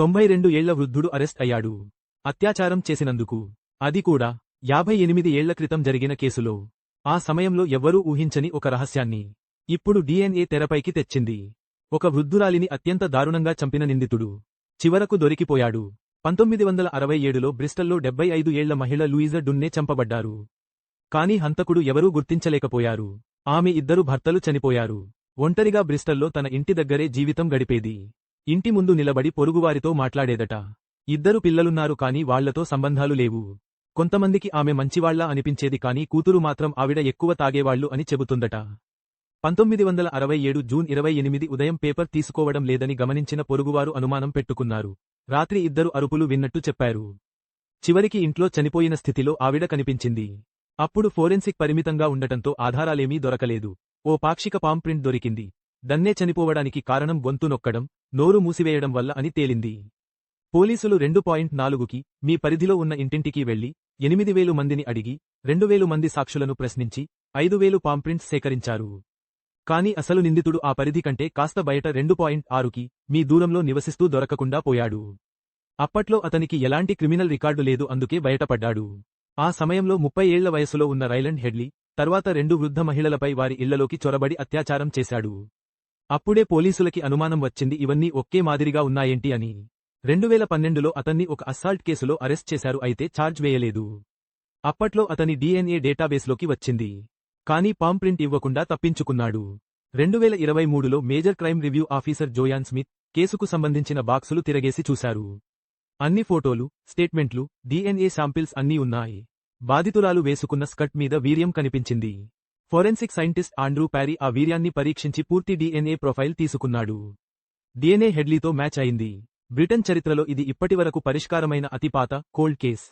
తొంభై రెండు ఏళ్ళ వృద్ధుడు అరెస్ట్ అయ్యాడు. అత్యాచారం చేసినందుకు. అది కూడా యాభై ఎనిమిది ఏళ్ళ క్రితం జరిగిన కేసులో. ఆ సమయంలో ఎవ్వరూ ఊహించని ఒక రహస్యాన్ని. ఇప్పుడు డిఎన్ఏ తెరపైకి తెచ్చింది. ఒక వృద్ధురాలిని అత్యంత దారుణంగా చంపిన నిందితుడు. చివరకు దొరికిపోయాడు. పంతొమ్మిది వందల అరవై ఏడులో బ్రిస్టల్లో డెబ్బై ఐదు ఏళ్ళ మహిళ లూయిజా డున్నే చంపబడ్డారు. కాని హంతకుడు ఎవరూ గుర్తించలేకపోయారు. ఆమె ఇద్దరు భర్తలు చనిపోయారు. ఒంటరిగా బ్రిస్టల్లో తన ఇంటి దగ్గరే జీవితం గడిపేది. ఇంటి ముందు నిలబడి పొరుగువారితో మాట్లాడేదట. ఇద్దరు పిల్లలున్నారు కాని వాళ్ళతో సంబంధాలు లేవు. కొంతమందికి ఆమె మంచివాళ్ళా అనిపించేది కాని కూతురు మాత్రం ఆవిడ ఎక్కువ తాగేవాళ్ళు అని చెబుతుందట. పంతొమ్మిది వందల అరవై ఏడు జూన్ ఇరవై ఎనిమిది ఉదయం పేపర్ తీసుకోవడం లేదని గమనించిన పొరుగువారు అనుమానం పెట్టుకున్నారు. రాత్రి ఇద్దరు అరుపులు విన్నట్టు చెప్పారు. చివరికి ఇంట్లో చనిపోయిన స్థితిలో ఆవిడ కనిపించింది. అప్పుడు ఫోరెన్సిక్ పరిమితంగా ఉండటంతో ఆధారాలేమీ దొరకలేదు. ఓ పాక్షిక పాంప్రింట్ దొరికింది. దన్నే చనిపోవడానికి కారణం గొంతు నొక్కడం నోరు మూసివేయడం వల్ల అని తేలింది. పోలీసులు రెండు పాయింట్ నాలుగుకి మీ పరిధిలో ఉన్న ఇంటింటికి వెళ్ళి ఎనిమిది వేలు మందిని అడిగి రెండు వేలు మంది సాక్షులను ప్రశ్నించి ఐదు వేలు పాంప్రింట్స్ సేకరించారు. కాని అసలు నిందితుడు ఆ పరిధి కంటే కాస్త బయట రెండు పాయింట్ ఆరుకి మీ దూరంలో నివసిస్తూ దొరకకుండా పోయాడు. అప్పట్లో అతనికి ఎలాంటి క్రిమినల్ రికార్డు లేదు అందుకే బయటపడ్డాడు. ఆ సమయంలో ముప్పై ఏళ్ళ వయసులో ఉన్న రైలండ్ హెడ్లీ తర్వాత రెండు వృద్ధ మహిళలపై వారి ఇళ్ళలోకి చొరబడి అత్యాచారం చేశాడు. అప్పుడే పోలీసులకి అనుమానం వచ్చింది ఇవన్నీ ఒకే మాదిరిగా ఉన్నాయేంటి అని. రెండువేల పన్నెండులో అతన్ని ఒక అస్సాల్ట్ కేసులో అరెస్ట్ చేశారు అయితే ఛార్జ్ వేయలేదు. అప్పట్లో అతని డీఎన్ఏ డేటాబేస్లోకి వచ్చింది. కానీ పామ్ ప్రింట్ ఇవ్వకుండా తప్పించుకున్నాడు. రెండువేల ఇరవై మూడులో major crime review officer Joanne Smith కేసుకు సంబంధించిన బాక్సులు తిరగేసి చూశారు. అన్ని ఫోటోలు స్టేట్మెంట్లు డీఎన్ఏ శాంపిల్స్ అన్నీ ఉన్నాయి. బాధితురాలు వేసుకున్న స్కర్ట్ మీద వీర్యం కనిపించింది. ఫోరెన్సిక్ సైంటిస్ట్ ఆండ్రూ ప్యారీ ఆ వీర్యాన్ని పరీక్షించి పూర్తి డీఎన్ఏ ప్రొఫైల్ తీసుకున్నాడు. డీఎన్ఏ హెడ్లీతో మ్యాచ్ అయింది. బ్రిటన్ చరిత్రలో ఇది ఇప్పటివరకు పరిష్కారమైన అతిపాత కోల్డ్ కేస్.